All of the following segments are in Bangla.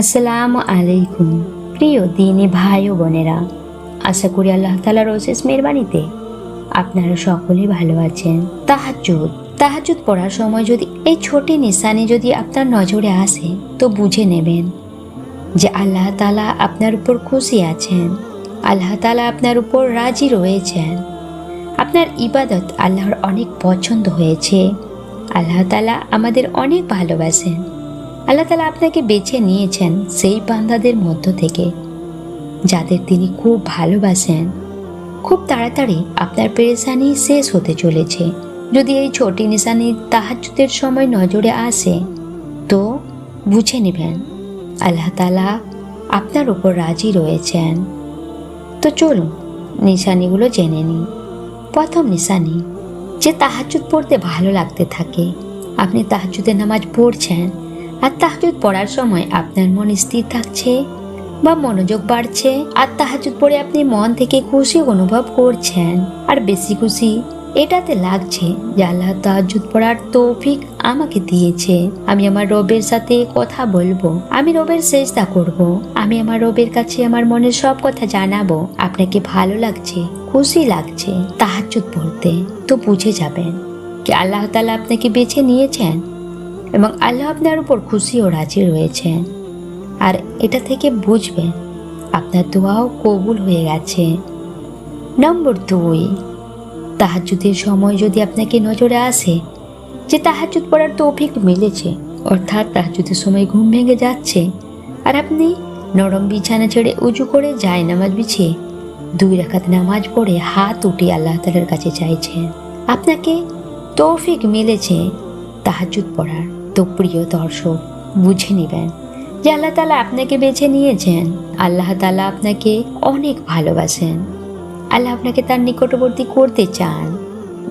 আসসালামু আলাইকুম। প্রিয় দিনে ভাই ও বোনেরা, আশা করি আল্লাহ তালার অশেষ মেহরবানিতে আপনারা সকলে ভালো আছেন। তাহাজুদ তাহাজুদ পড়ার সময় যদি এই ছোটি নিশানি যদি আপনার নজরে আসে, তো বুঝে নেবেন যে আল্লাহ তালা আপনার উপর খুশি আছেন। আল্লাহ তালা আপনার উপর রাজি রয়েছেন। আপনার ইবাদত আল্লাহর অনেক পছন্দ হয়েছে। আল্লাহ তালা আমাদের অনেক ভালোবাসেন। আল্লাহ তালা আপনাকে বেছে নিয়েছেন সেই বান্দাদের মধ্য থেকে, যাদের তিনি খুব ভালোবাসেন। খুব তাড়াতাড়ি আপনার পেরেশানি শেষ হতে চলেছে। যদি এই ছোটি নিশানি তাহাজুদের সময় নজরে আসে, তো বুঝে নেবেন, আল্লাহ তালা আপনার উপর রাজি রয়েছেন। তো চলুন, নিশানিগুলো জেনে নিই। প্রথম নিশানি, যে তাহাজুদ পড়তে ভালো লাগতে থাকে। আপনি তাহাজুদের নামাজ পড়ছেন আর তাহাজুদ পড়ার সময় আপনার মন স্থির থাকছে বা মনোযোগ বাড়ছে, আর তাহাজুদ পড়ে আপনি মন থেকে খুশি অনুভব করছেন। আর বেশি খুশি এটাতে লাগছে যে আল্লাহ তাহাজুদ পড়ার তৌফিক আমাকে দিয়েছে। আমি আমার রবের সাথে কথা বলব, আমি রবের চেষ্টা করব। আমি আমার রবের কাছে আমার মনের সব কথা জানাব। আপনাকে ভালো লাগছে, খুশি লাগছে তাহাজুদ পড়তে। তো বুঝে যাবেন কি আল্লাহ তালা আপনাকে বেছে নিয়েছেন? এবং আল্লাহ আপনার উপর খুশি ও রাজি রয়েছেন আর এটা থেকে বুঝবেন আপনার দোয়াও কবুল হয়ে গেছে। নম্বর দুই তাহাজুদের সময় যদি আপনাকে নজরে আসে যে তাহাজুদ পড়ার তৌফিক মিলেছে, অর্থাৎ তাহাজুদের সময় ঘুম ভেঙে যাচ্ছে, আর আপনি নরম বিছানা ছেড়ে উঁচু করে যায় নামাজ বিছিয়ে দুই রাখাত নামাজ পড়ে হাত উঠে আল্লাহ তালার কাছে চাইছেন, আপনাকে তৌফিক মিলেছে তাহাজুদ পড়ার। তো প্রিয় দর্শক, বুঝে নেবেন। যে আল্লাহ তালা আপনাকে বেছে নিয়েছেন, আল্লাহ তালা আপনাকে অনেক ভালোবাসেন। আল্লাহ আপনাকে তার নিকটবর্তী করতে চান।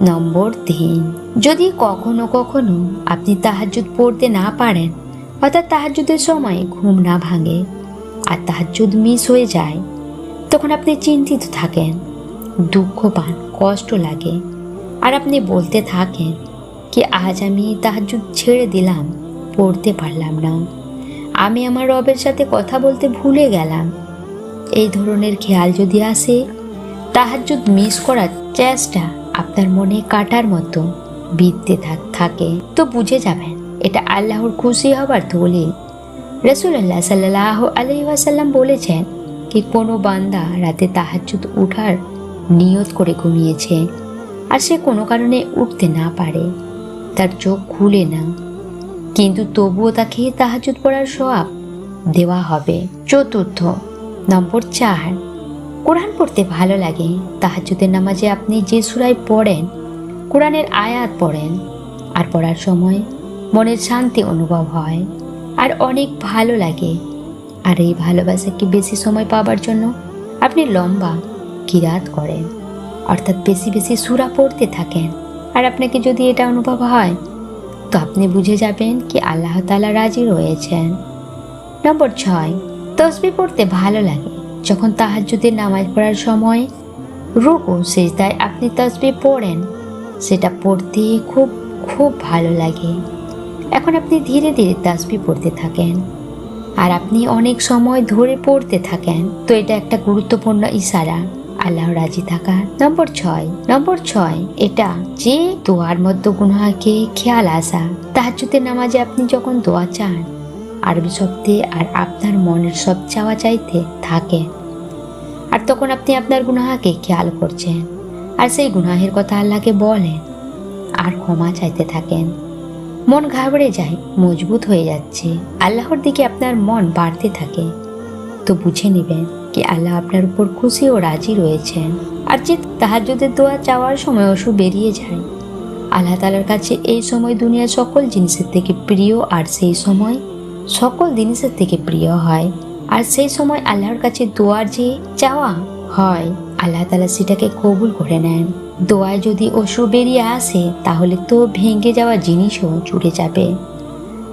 নম্বর তিন, যদি কখনো কখনো আপনি তাহাজুদ পড়তে না পারেন, অর্থাৎ তাহাজুদের সময় ঘুম না ভাঙে আর তাহাজুদ মিস হয়ে যায়, তখন আপনি চিন্তিত থাকেন, দুঃখ পান, কষ্ট লাগে। আর আপনি বলতে থাকেন কি আজ আমি তাহাজুদ ছেড়ে দিলাম, পড়তে পারলাম না। আমি আমার রবের সাথে কথা বলতে ভুলে গেলাম। এই ধরনের খেয়াল যদি আসে, তাহাজুদ মিস করার চেষ্টা আপনার মনে কাটার মতো বিদ্যে থাকে তো বুঝে যাবেন, এটা আল্লাহর খুশি হবার দলিল রসুল্লাহ সাল্লাহ আলহিহাসাল্লাম বলেছেন কি, কোনো বান্দা রাতে তাহাজুদ উঠার নিয়ত করে ঘুমিয়েছে, আর সে কোনো কারণে উঠতে না পারে। তার চোখ খুলে না কিন্তু তবুও তাকে তাহাজুদ পড়ার সোয়াব দেওয়া হবে। চতুর্থ, নম্বর চার। কোরআন পড়তে ভালো লাগে। তাহাজুদের নামাজে আপনি যে সুরায় পড়েন, কোরআনের আয়াত পড়েন, আর পড়ার সময় মনের শান্তি অনুভব হয়, আর অনেক ভালো লাগে। আর এই ভালোবাসাকে বেশি সময় পাবার জন্য? আপনি লম্বা কিরাত করেন। অর্থাৎ বেশি বেশি সুরা পড়তে থাকেন। আর আপনাকে যদি এটা অনুভব হয়, তো আপনি বুঝে যাবেন কি আল্লাহ তালা রাজি রয়েছেন। নম্বর ছয়, তসবি পড়তে ভালো লাগে। যখন তাহাজুদের নামাজ পড়ার সময় রুকু, সেজদায় আপনি তসবি পড়েন, সেটা পড়তে খুব খুব ভালো লাগে। এখন আপনি ধীরে ধীরে তাসবি পড়তে থাকেন। আর আপনি অনেক সময় ধরে পড়তে থাকেন, তো এটা একটা গুরুত্বপূর্ণ ইশারা। আল্লাহ রাজি থাকা নম্বর ছয়। নম্বর ছয়, এটা যে দোয়ার মধ্যে গুনহাকে খেয়াল আসা। তাহাজুদের নামাজে আপনি যখন দোয়া চান, আরবি শব্দে আর আপনার মনের সব চাওয়া চাইতে থাকে। আর তখন আপনি আপনার গুনাহাকে খেয়াল করছেন। আর সেই গুনাহের কথা আল্লাহকে বলেন, আর ক্ষমা চাইতে থাকেন। মন ঘাবড়ে যায়, মজবুত হয়ে যাচ্ছে। আল্লাহর দিকে আপনার মন বাড়তে থাকে। তো বুঝে নেবেন কি আল্লাহ আপনার উপর খুশি ও রাজি রয়েছেন। আর যে তাহাজুদের দোয়া চাওয়ার সময় অসু বেরিয়ে যায়। আল্লাহ তালার কাছে এই সময় দুনিয়ার সকল জিনিসের থেকে প্রিয়, আর সেই সময় সকল জিনিসের থেকে প্রিয় হয়। আর সেই সময় আল্লাহর কাছে দোয়ার যে চাওয়া হয়, আল্লাহ তালা সেটাকে কবুল করে নেন। দোয়ায় যদি অসু বেরিয়ে আসে, তাহলে তো ভেঙে যাওয়া জিনিসও জুড়ে যাবে।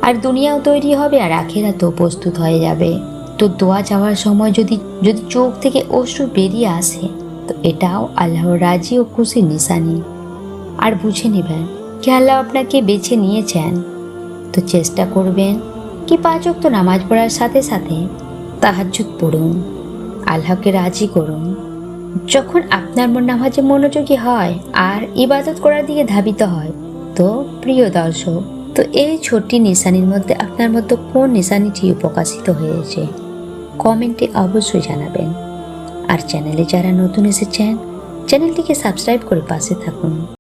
আর দুনিয়াও তৈরি হবে আর আখেরা তো প্রস্তুত হয়ে যাবে। তো দোয়া যাওয়ার সময় যদি যদি চোখ থেকে অশ্রু বেরিয়ে আসে, তো এটাও আল্লাহর রাজি ও খুশির নিশানি। আর বুঝে নেবেন কি আল্লাহ আপনাকে বেছে নিয়েছেন। তো চেষ্টা করবেন কি পাঁচ ওয়াক্ত নামাজ পড়ার সাথে সাথে তাহাজ্জুদ পড়ুন, আল্লাহকে রাজি করুন। যখন আপনার মন নামাজে মনোযোগী হয় আর ইবাদত করার দিকে ধাবিত হয়, তো প্রিয় দর্শক, তো এই ছোট্ট নিশানির মধ্যে আপনার মধ্যে কোন নিশানিটি প্রকাশিত হয়েছে? কমেন্টে অবশ্যই জানাবেন। আর চ্যানেলে যারা নতুন এসেছেন চ্যানেলটিকে সাবস্ক্রাইব করে পাশে থাকুন।